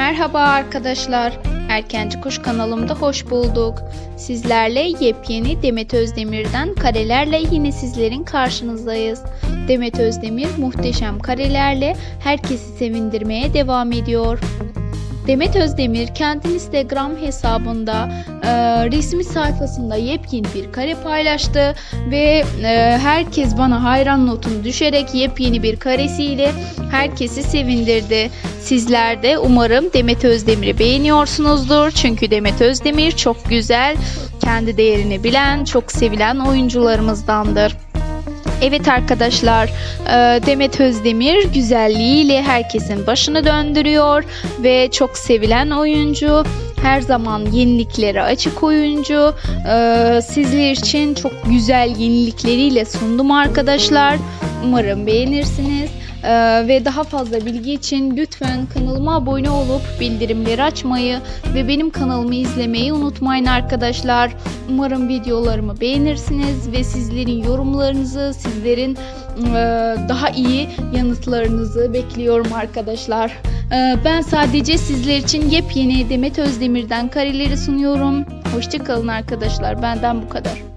Merhaba arkadaşlar. Erkenci Kuş kanalımda hoş bulduk. Sizlerle yepyeni Demet Özdemir'den karelerle yine sizlerin karşınızdayız. Demet Özdemir muhteşem karelerle herkesi sevindirmeye devam ediyor. Demet Özdemir kendi Instagram hesabında e, resmi sayfasında yepyeni bir kare paylaştı ve e, herkes bana hayran notunu düşerek yepyeni bir karesiyle herkesi sevindirdi. Sizler de umarım Demet Özdemir'i beğeniyorsunuzdur. Çünkü Demet Özdemir çok güzel, kendi değerini bilen, çok sevilen oyuncularımızdandır. Evet arkadaşlar, e, Demet Özdemir güzelliğiyle herkesin başını döndürüyor ve çok sevilen oyuncu. Her zaman yeniliklere açık oyuncu. E, Sizler için çok güzel yenilikleriyle sundum arkadaşlar. Umarım beğenirsiniz. E, Ve daha fazla bilgi için lütfen kanalıma abone olup bildirimleri açmayı ve benim kanalımı izlemeyi unutmayın arkadaşlar. Umarım videolarımı beğenirsiniz ve sizlerin yorumlarınızı, sizlerin e, daha iyi yanıtlarınızı bekliyorum arkadaşlar. E, Ben sadece sizler için yepyeni Demet Özdemir'den kareleri sunuyorum. Hoşçakalın arkadaşlar. Benden bu kadar.